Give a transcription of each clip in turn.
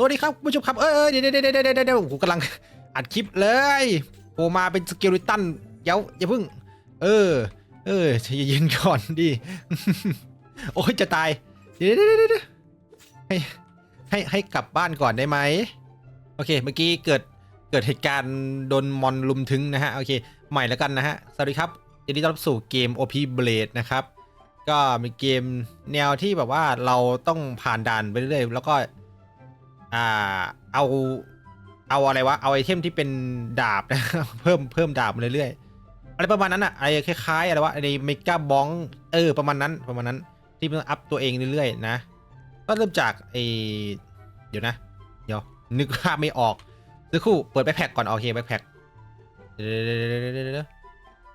สวัสดีครับผู้ชมครับ เออเดี๋ยวเดี๋ยวเดี๋ยวเดี๋ยวเดี๋ยวกูกำลังอัดคลิปเลยโผล่มาเป็นสเกลิตันเดี๋ยวอย่าเพิ่ง เออ เออใจเย็นก่อนดิ โอ้ยจะตายเดี๋ยวเดี๋ยวเดี๋ยวเดี๋ยวให้ให้ให้กลับบ้านก่อนได้ไหม โอเค เมื่อกี้เกิดเกิดเหตุการณ์โดนมอนลุมถึงนะฮะ โอเค ใหม่แล้วกันนะฮะ สวัสดีครับยินดีต้อนรับสู่เกม OP Blade นะครับ ก็เป็นเกมแนวที่แบบว่าเราต้องผ่านด่านไปเรื่อยๆแล้วก็ อ่าเอาเอาอะไรวะ เอาไอเทมที่เป็นดาบนะเพิ่มเพิ่มดาบมาเรื่อยๆอะไรประมาณนั้นอะอะไรคล้ายๆอะไรวะไอเมกาบองเออประมาณนั้นประมาณนั้นที่มันอัพตัวเองเรื่อยๆนะก็เริ่มจากไอเดี๋ยวนะ เดี๋ยว นึกภาพไม่ออกสักครู่เปิดแบ็คแพ็กก่อนโอเคแบ็คแพ็กเดี๋ยว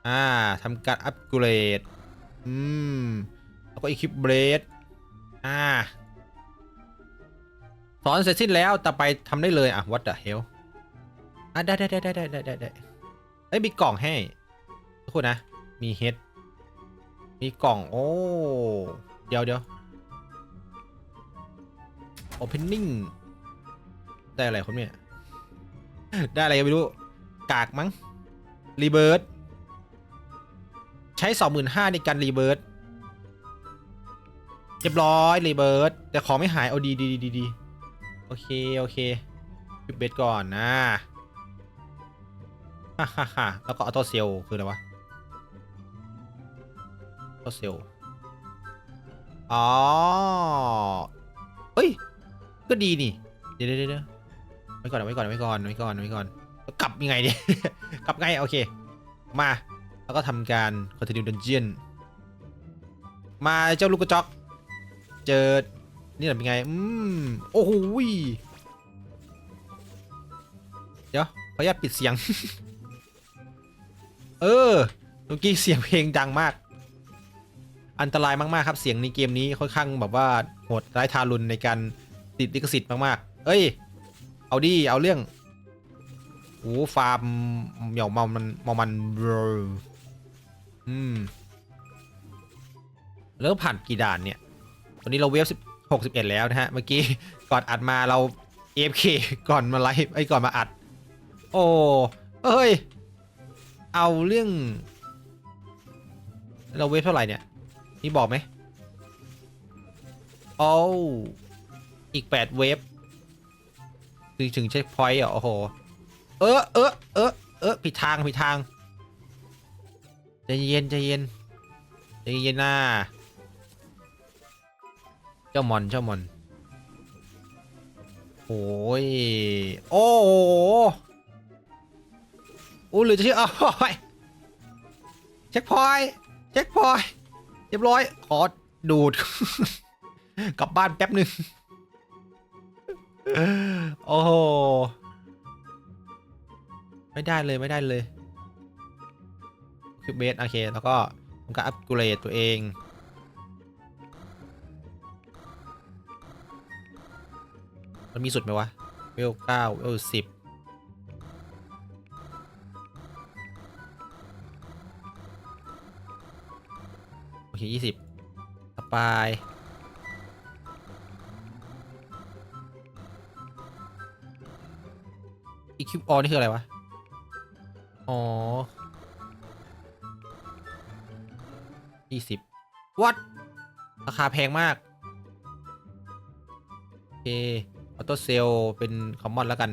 อ่าทำการอัปเกรด อืม แล้วก็อีคิปเบรดอ่า สอนเสร็จสิ้นแล้วต่อไปทำได้เลยอะ what the hell อะได้ได้ได้ได้ได้ได้ได้เอ้ยมีกล่องให้ทุกคนนะ มีเฮดมีกล่อง โอ้ เดี๋ยวเดี๋ยว opening ได้อะไรคนเนี่ย ได้อะไรก็ไม่รู้ กากมั้งรีเบิร์ดใช้ 25,000ในการรีเบิร์ดเรียบร้อยรีเบิร์ดแต่ของไม่หาย เอาดีดีดีดี เค โอเคปิดเบสก่อนนะฮ่าฮ่าฮ่าแล้วก็ออโต้เซลคืออะไรวะออโต้เซลอ๋อเฮ้ย ก็ดีนี่ เดี๋ยวเดี๋ยวเดี๋ยวไว้ก่อนไว้ก่อนไว้ก่อนไว้ก่อนไว้ก่อนกลับยังไงเนี่ย กลับไง โอเค มา แล้วก็ทำการ continue dungeon มาเจ้าลูกกระจอก เจอ นี่เป็นไง อืม โอ้โหเดี๋ยวขออนุญาตปิดเสียง เออเมื่อกี้เสียงเพลงดังมาก อันตรายมากๆครับ เสียงในเกมนี้ค่อนข้างแบบว่าโหดร้ายทารุณในการติดลิขสิทธิ์มากๆ เอ้ย เอาดีเอาเรื่องโอ้ฟาร์มเหมียวเมามันเมามันเบลออืมแล้วผ่านกี่ด่านเนี่ย ตอนนี้เราเวฟสิบ หกสิบเอ็ดแล้วนะฮะ เมื่อกี้ก่อนอัดมาเรา AFK ก่อนมาไลฟ์ไอ้ก่อนมาอัด โอ้เอ้ย เอาเรื่อง เราเวฟเท่าไหร่เนี่ย นี่บอกไหมโอ้อีกแปดเวฟถึงถึงเช็คพอยต์อะโอ้โห เออเออเออเออผิดทางผิดทางใจเย็นใจเย็นใจเย็นนะ เจ้ามอนเจ้ามอนโอ้ยโอ้โหโอ้หรือจะเชื่อโอ้ยเช็คพอยเช็คพอยเรียบร้อย ขอดูด กลับบ้านแป๊บหนึ่งโอ้โหไม่ได้เลยไม่ได้เลยคือเบสโอเค แล้วก็ทำการอัปเกรดตัวเอง มันมีสุดไหมวะเวลเก้าเวลสิบโอเคยี่สิบต่อไปอีคิวออนี่คืออะไรวะ อ๋อยี่สิบวัดราคาแพงมาก โอเค ออโต้เซลเป็นคอมมอนแล้วกัน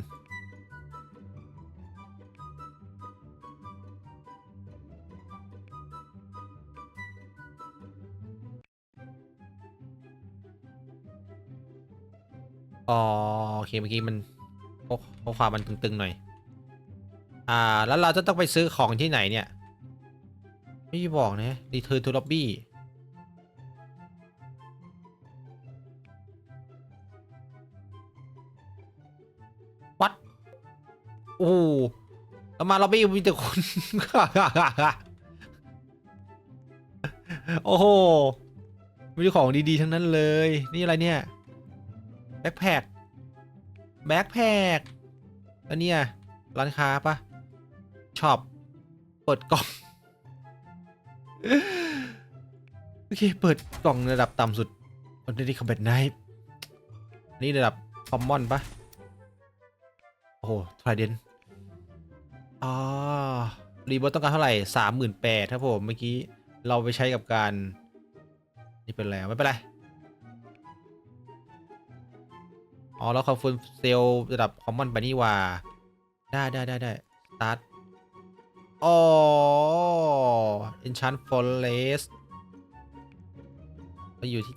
อ๋อโอเคเมื่อกี้มันข้อข้อความมันตึงๆหน่อย อ่า แล้วเราจะต้องไปซื้อของที่ไหนเนี่ย ไม่บอกนะ Return to Lobby โอ้แล้วมาล็อบบี้มีแต่คน โอ้โหมีของดีๆทั้งนั้นเลย นี่อะไรเนี่ย แบ็คแพคแบ็คแพคแล้วเนี่ย ร้านค้าปะชอบเปิดกล่อง โอเค เปิดกล่องระดับต่ำสุดอันนี้คอมแบทไนท์นี่ระดับคอมมอนปะโอ้โหทรเดน อ๋อรีบิร์ต้องการเท่าไหร่สามหมื่นแปดครับผมเมื่อกี้เราไปใช้กับการ นี่เป็นแล้วไม่เป็นไร อ๋อแล้วคอนฟูนเซลระดับคอมมอนไปนี่ว่า ได้ได้ได้ได้สตาร์ทอ๋อ Enchant Forest เราอยู่ที่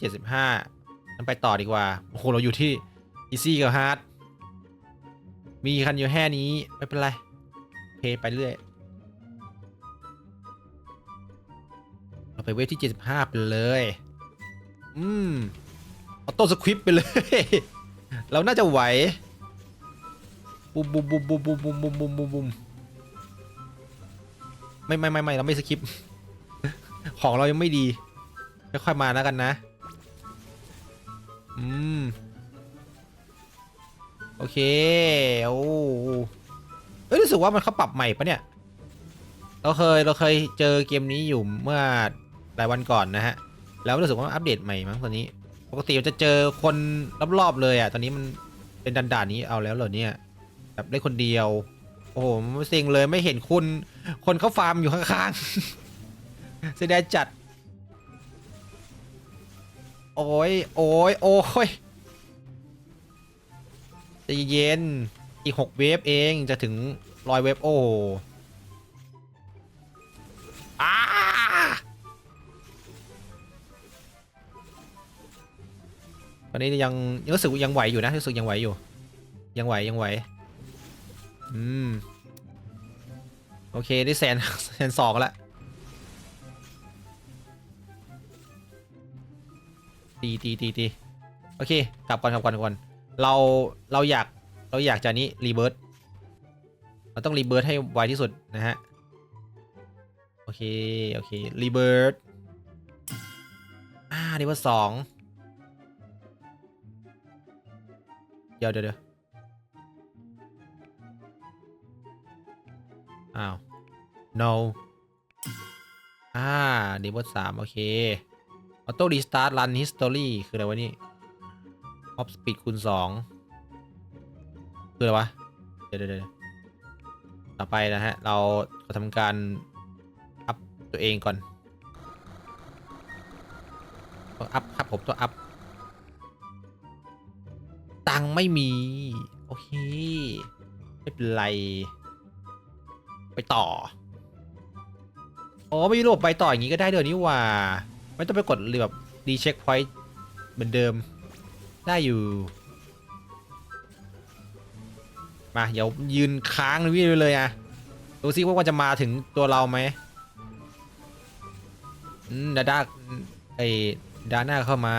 75งั้นไปต่อดีกว่า โอ้โห เราอยู่ที่ Easy กับ Hard มีคันอยู่แค่นี้ ไม่เป็นไร เพไปเรื่อยเราไปเวฟที่ 75 ไปเลย อืมออโต้สคริปต์ไปเลย เราน่าจะไหวบุมบุมบุมบุมบุมบุมบุมบุมบุมบุมไม่ไม่ไม่ไม่เราไม่สคริปต์ของเรายังไม่ดีค่อยๆมาแล้วกันนะ อืม โอเค โอ้ อ้ยรู้สึกว่ามันเขาปรับใหม่ปะเนี่ย เราเคยเราเคยเจอเกมนี้อยู่เมื่อหลายวันก่อนนะฮะ แล้วรู้สึกว่าอัปเดตใหม่มั้งตอนนี้ ปกติมันจะเจอคนรอบๆเลยอะ ตอนนี้มันเป็นดันด่านนี้เอาแล้วเหรอเนี่ยแบบได้คนเดียว โอ้โหเซ็งเลยไม่เห็นคุณ คนเขาฟาร์มอยู่ข้างๆเสียดายจัด โอ้ยโอ้ยโอ้ยใจเย็น อีกหกเวฟเองจะถึงร้อยเวฟโอ้อาตอนนี้ยังรู้สึกยังไหวอยู่นะรู้สึกยังไหวอยู่ ยังไหวยังไหวอืมโอเคได้แสนแสนสองล้วตีตีตีตีโอเคกลับก่อนกลับก่อนกลับก่อนเราเราอยาก เราอยากจะนี้รีเบิร์ตเราต้องรีเบิร์ตให้ไวที่สุดนะฮะ โอเค โอเครีเบิร์ตอ่ารีเบิร์ตสองเดี๋ยวเดี๋ยวเดี๋ยวอ้าว no อ่ารีเบิร์ตสามโอเคออโต้รีสตาร์ทรันฮิสตอรี่คืออะไรวะนี่ออฟสปีดคูณสอง คืออะไรวะ เดี๋ยวเดี๋ยวต่อไปนะฮะ เราขอทำการอัพตัวเองก่อนต้องอัพครับผมต้องอัพ ตังไม่มี โอเค ไม่เป็นไร ไปต่อ อ๋อไม่มีระบบไปต่ออย่างนี้ก็ได้เดี๋ยวนี้ว่า ไม่ต้องไปกดเรือแบบดีเช็คพอยต์เหมือนเดิม ได้อยู่ มาเดี๋ยวยืนค้างวิ่งไปเลยอะดูซิว่ามันจะมาถึงตัวเราไหมอืมดาด้าไอ้ดาหน้าเข้ามา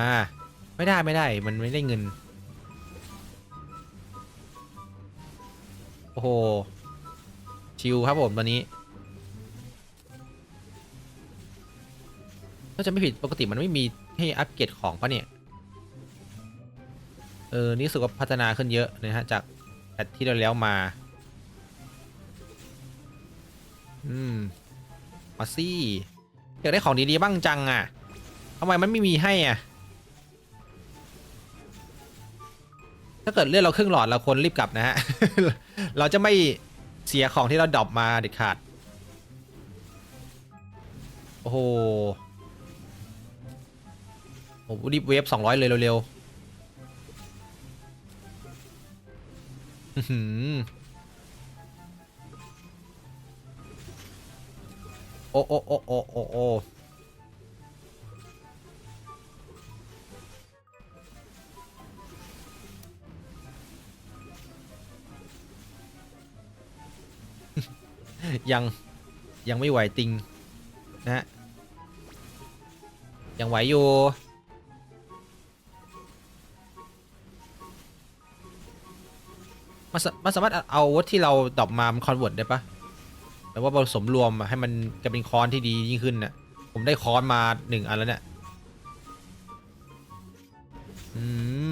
ไม่ได้ไม่ได้มันไม่ได้เงิน โอ้โห ชิลครับผมตอนนี้ถ้าจะไม่ผิดปกติมันไม่มีให้อัปเกรดของปะเนี่ย เออ นี่สึกว่าพัฒนาขึ้นเยอะนะฮะจาก แพทที่เราแล้วมา อืม มาซี่อยากได้ของดีๆบ้างจังอะทำไมมันไม่มีให้อะ ถ้าเกิดเลือดเราครึ่งหลอดเราควรรีบกลับนะฮะ เราจะไม่เสียของที่เราดรอปมาเด็ดขาด โอ้โหโอ้โหรีบเวฟสองร้อยเลยเร็วๆ โอ้โอ้โอ้โอ้โอ้โอ้ยังยังไม่ไหวติง นะฮะยังไหวอยู่ มันสมันสามารถเอาอาวุธที่เราดรอปมามันคอนเวิร์ตได้ปะแปลว่าผสมรวมอะให้มันกลายเป็นคอนที่ดียิ่งขึ้นน่ะ ผมได้คอนมาหนึ่งอันแล้วเนี่ย อื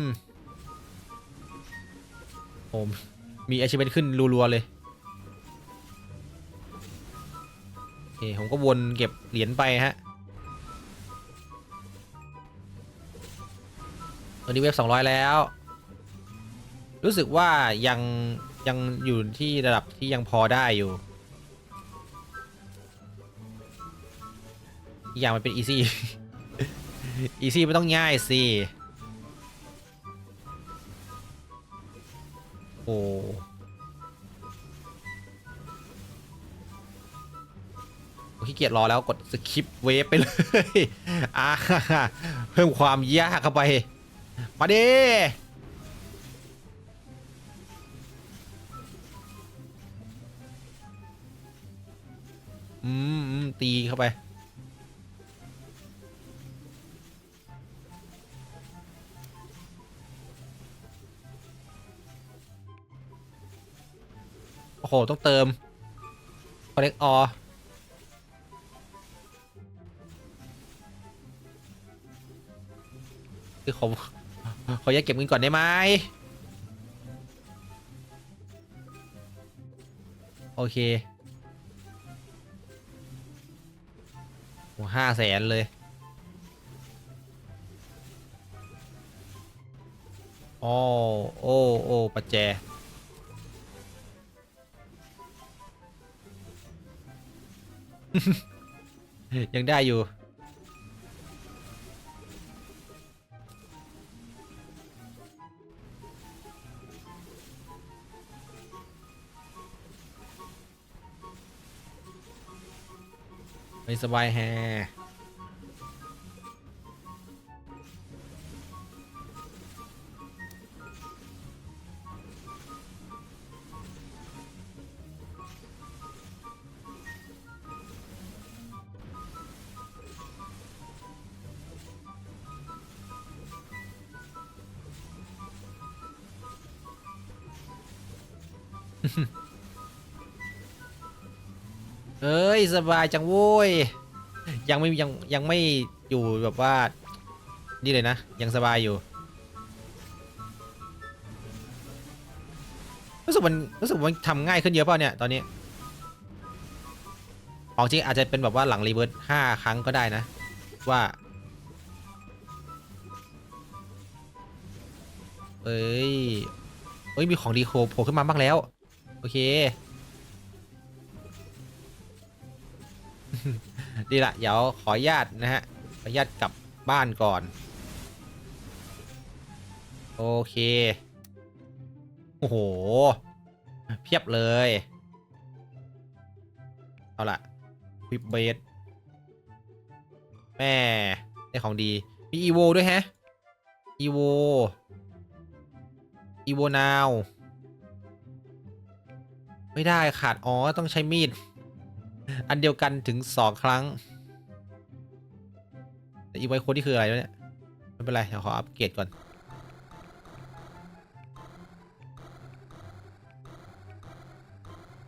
มผมมี achievement ขึ้นรัวๆเลยโอเคผมก็วนเก็บเหรียญไปฮะตอนนี้เว็บ200แล้ว รู้สึกว่ายังยังอยู่ที่ระดับที่ยังพอได้อยู่ อย่างมันเป็นอีซี่อีซี่ไม่ต้องง่ายสิโอ้ขี้เกียจรอแล้วกดสคริปเวฟไปเลยอ่าเพิ่มความยากเข้าไป มาดิ อืมอืมตีเข้าไป โอ้โห ต้องเติม collect all คือผมขออนุญาตเก็บเงินก่อนได้ไหมโอเค ห้าแสนเลย โอ้โอ้โอ้ปัจแจ ยังได้อยู่ สบายแฮ เอ้ยสบายจังโว้ย ยังไม่ยังยังไม่อยู่แบบว่า นี่เลยนะ ยังสบายอยู่ รู้สึกมันรู้สึกมันทำง่ายขึ้นเยอะเปล่าเนี่ยตอนนี้ของจริงอาจจะเป็นแบบว่าหลังรีเวิร์สห้าครั้งก็ได้นะ ว่า เอ้ยเอ้ยมีของดีโคโผล่ขึ้นมาบ้างแล้ว โอเค ดีละเดี๋ยวขออนุญาตนะฮะ ขออนุญาตกลับบ้านก่อน โอเค โอ้โห เพียบเลย เอาละวิบเบสแม่ได้ของดี มีอีโวด้วยแฮะอีโวอีโวนาว ไม่ได้ขาด อ๋อ ต้องใช้มีด อันเดียวกันถึงสองครั้ง แต่อีไวโค้ดนี่คืออะไรวะเนี่ย ไม่เป็นไร เดี๋ยวขออัปเกรดก่อน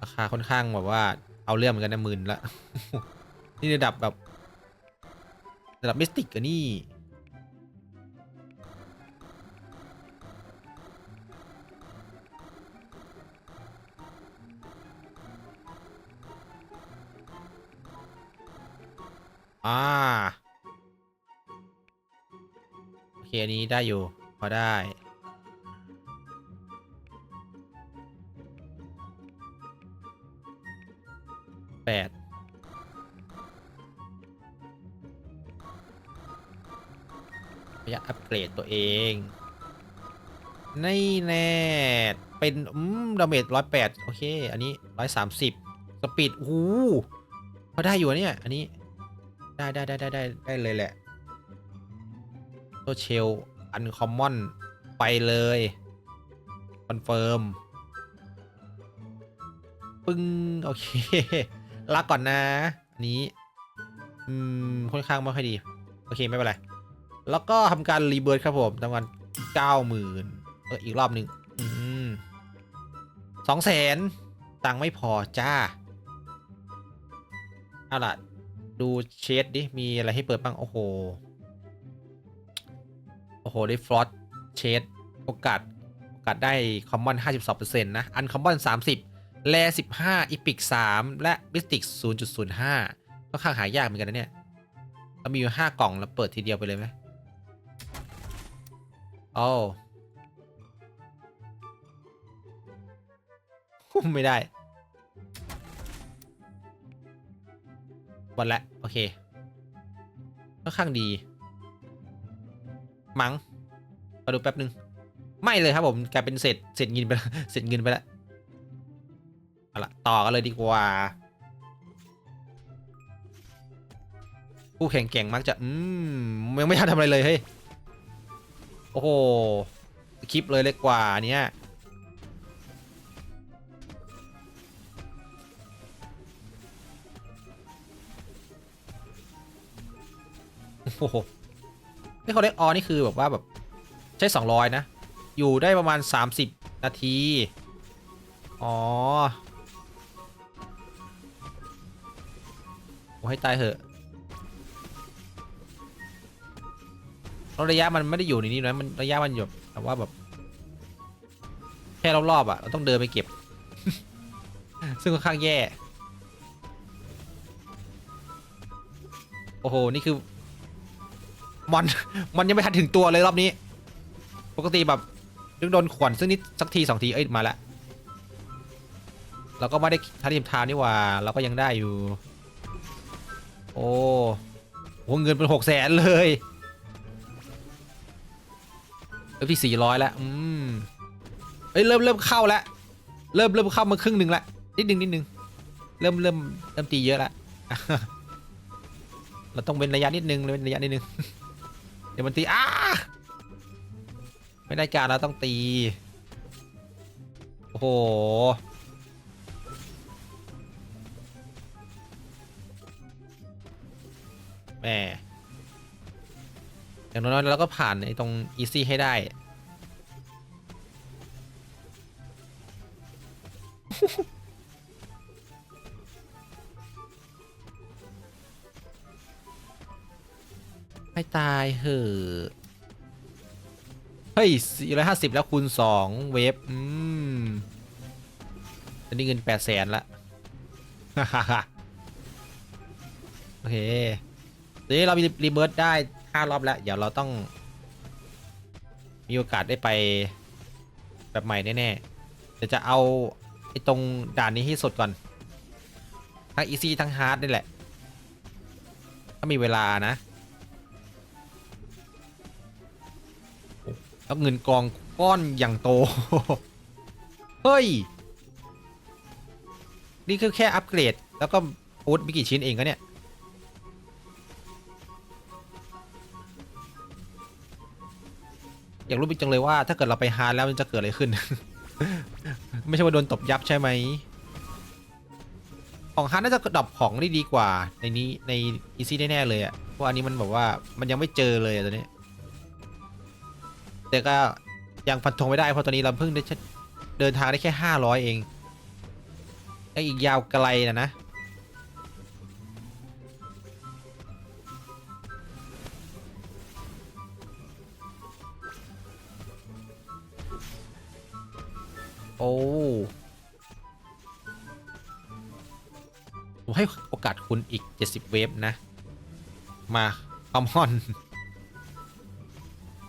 ราคาค่อนข้างแบบว่าเอาเรื่องเหมือนกันนะหมื่นละ นี่ระดับแบบ ระดับมิสติกอะนี่ อ่า โอเค อันนี้ได้อยู่ พอได้ แปดพยายามอัปเกรดตัวเอง นี่แน่ เป็น อืมดาเมจร้อยแปดโอเค อันนี้ร้อยสามสิบสปีดโอ้โหพอได้อยู่เนี่ย อันนี้ ได้ได้ได้ได้ได้ได้เลยแหละตัวเชลอันคอมมอน ไปเลย คอนเฟิร์ม ปึ้ง โอเคลาก่อนนะอันนี้ อืม ค่อนข้างไม่ค่อยดี โอเค ไม่เป็นไร แล้วก็ทำการ รีเบิร์ดครับผมทำการเก้าหมื่นเออ อีกรอบหนึ่งอืมสองแสนตังค์ไม่พอจ้า เอาล่ะ ดูเชดดิ มีอะไรให้เปิดบ้าง โอ้โห โอ้โหได้ฟลอตเชดโอกาส โอกาสได้คอมมอน 52%นะ อันคอมมอน 30แล15 อีพิก 3 และมิสติก 0.05 ก็ข้างหายากเหมือนกันนะเนี่ยเรามีอยู่ 5 กล่อง แล้วเปิดทีเดียวไปเลยไหมโอ้ไม่ได้ วันละโอเคค่อนข้างดี มัง้งมาดูแป๊บนึง ไม่เลยครับผมกลายเป็นเศษเศษเงินไปแล้วเศษเงินไปแล้วเอาละต่อกันเลยดีกว่า ผู้แข่งแก่งมักจะ อืมยังไม่ทันทำอะไรเลยเฮ้ย โอ้โหคลิปเลยเล็กกว่าเนี้ย โอ้โหนี่เขาเล็กออนี่คือแบบว่าแบบใช้200นะ อยู่ได้ประมาณ 30 นาที อ๋อโอ้ให้ตายเหอะระยะมันไม่ได้อยู่ในนี้นะมันระยะมันอยู่แบบว่าแบบ แค่รอบๆอะเราต้องเดินไปเก็บ ซึ่งค่อนข้างแย่ โอ้โห นี่คือ มอนมันยังไม่ทันถึงตัวเลยรอบนี้ ปกติแบบนึกโดนขวนซึ่งนิดสักทีสองทีเอ้ยมาแล้วเราก็ไม่ได้ทันทีมทานนี่ว่า เราก็ยังได้อยู่ โอ้โหเงินเป็นหกแสนเลยเอ้ยพี่สี่ร้อยแล้วอืมเอ้ยเริ่มเริ่มเข้าแล้วเริ่มเริ่มเข้ามาครึ่งหนึ่งละนิดนึงนิดนึงเริ่มเริ่มเริ่มตีเยอะละเราต้องเป็นระยะนิดนึงเว้นระยะนิดนึง เดี๋ยวมันตีอ้าไม่ได้การเราต้องตี โอ้โห แหม อย่างน้อยๆเราก็ผ่านไอ้ตรง easy ให้ได้ ไม่ตายเหอะเฮ้ย 450 แล้วคูณ 2 เวฟ อืม ตอนนี้เงิน 8 0 0แสนละ โอเคทีนี้เรามีรีเบิร์ตได้ 5 รอบแล้ว เดี๋ยวเราต้อง มีโอกาสได้ไปแบบใหม่แน่ๆ เดี๋ยวจะเอา ไอ้ตรงด่านนี้ให้สุดก่อน ทั้งอีซี่ทั้งฮาร์ดนี่แหละ ถ้ามีเวลานะ แล้วเงินกองก้อนอย่างโต เฮ้ย นี่คือแค่อัปเกรด แล้วก็พูดไม่กี่ชิ้นเองก็เนี่ย อยากรู้จริงเลยว่าถ้าเกิดเราไปฮาร์ดแล้วมันจะเกิดอะไรขึ้น ไม่ใช่ว่าโดนตบยับใช่ไหม ของฮาร์ดน่าจะดรอปของได้ดีกว่า ในนี้ในอีซี่แน่ๆเลยอะเพราะอันนี้มันแบบว่ามันยังไม่เจอเลยอะตัวนี้ แต่ก็ยังฟันธงไม่ได้เพราะตอนนี้เราเพิ่งได้เดินทางได้แค่ห้าร้อยเองและอีกยาวไกลนะนะโอ้ผมให้โอกาสคุณอีก 70 เวฟนะ มาคอมฮอน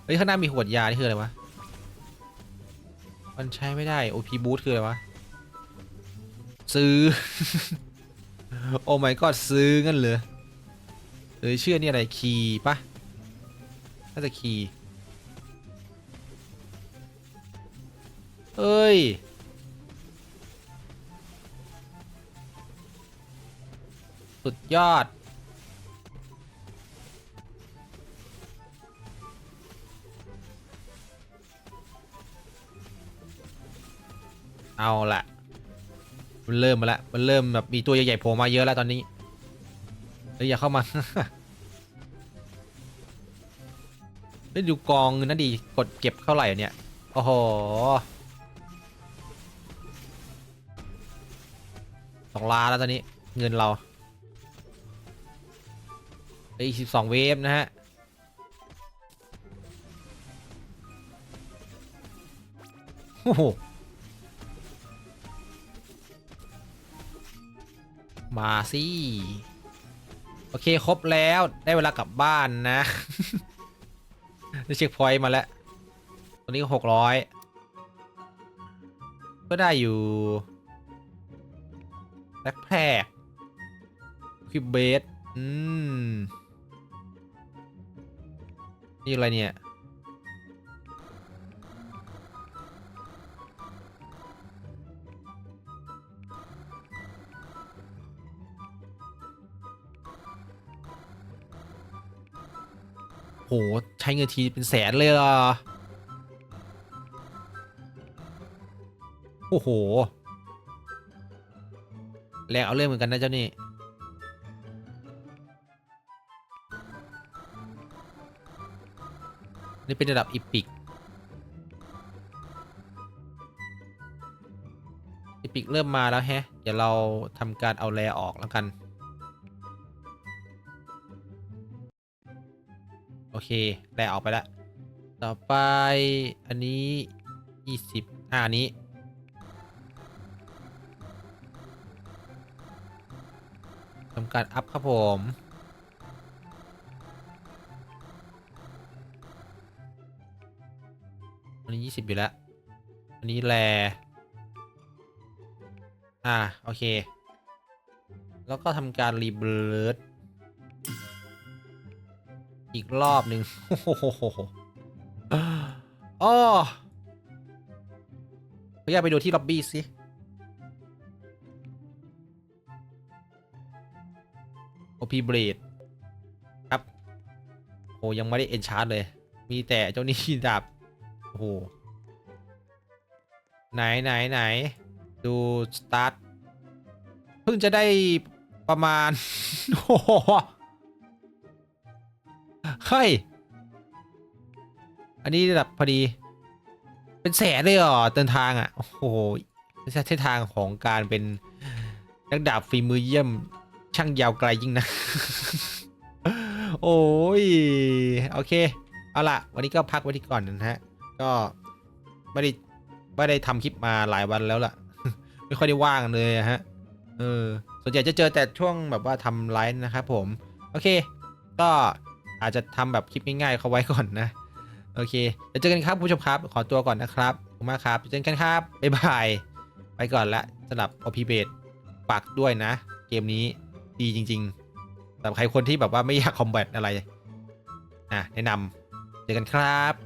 เฮ้ยข้างหน้ามีขวดยานี่คืออะไรวะ มันใช้ไม่ได้ OP Boost คืออะไรวะ ซื้อ โอ้ my god ซื้องั้นเหรอเอ้ยเชื่อนี่อะไรคีย์ปะน่าจะคีย์เอ้ยสุดยอด เอาละมันเริ่มมาแล้วมันเริ่มแบบมีตัวใหญ่ๆโผล่มาเยอะแล้วตอนนี้เฮ้ยอย่าเข้ามาได้ดูกองเงินนั่นดีกดเก็บเท่าไหร่เนี่ยโอ้โหสองล้านแล้วตอนนี้เงินเราอีกสิบสองเวฟนะฮะโอ้โห มาสิโอเคครบแล้วได้เวลากลับบ้านนะ ได้เช็คพอยต์มาแล้วตอนนี้ก็หกร้อยก็ได้อยู่แบ็คแพคคิบเบสอืม นี่อะไรเนี่ย โห ใช้เงินทีเป็นแสนเลยเหรอโอ้โหแรงเอาเรื่องเหมือนกันนะเจ้านี่นี่เป็นระดับอีพิกอีพิกเริ่มมาแล้วแฮะ เดี๋ยวเราทำการเอาแรออกแล้วกัน เคแรออกไปแล้วต่อไปอันนี้ 20อ่าอันนี้ ทำการอัพครับผม อันนี้ 20 อยู่แล้ว อันนี้แลอ่า โอเค แล้วก็ทำการรีเบิร์ด อีกรอบหนึ่งโอ้โหอ้อขออนุญาตไปดูที่ล็อบบี้สิโอพีเบรดครับ โอ้ยังไม่ได้เอนชาร์ดเลย มีแต่เจ้านี่ดาบโอ้โห ไหนไหนไหน ดู สตาร์ท เพิ่งจะได้ประมาณ โอ้โห เฮ้ย อันนี้ระดับพอดี เป็นแสนเลยเหรอเดินทางอะ โอ้โหไม่ใช่เส้นทางของการเป็นนักดาบฝีมือเยี่ยมช่างยาวไกลยิ่งนะ โอ้ย โอเค เอาล่ะวันนี้ก็พักไว้ที่ก่อนนะฮะ ก็ไม่ได้ไม่ได้ทำคลิปมาหลายวันแล้วล่ะ ไม่ค่อยได้ว่างเลยฮะ เออ ส่วนใหญ่จะเจอแต่ช่วงแบบว่าทำไลฟ์นะครับผม โอเค ก็ อาจจะทำแบบคลิปง่ายๆเขาไว้ก่อนนะ โอเคเดี๋ยวเจอกันครับผู้ชมครับ ขอตัวก่อนนะครับขอบคุณมากครับเจอกันครับบ๊ายบายไปก่อนละสำหรับ OP b a s ฝากด้วยนะ เกมนี้ดีจริงๆสำหรับใครคนที่แบบว่าไม่อยากคอมแบทอะไรอะแนะนำเจอกันครับ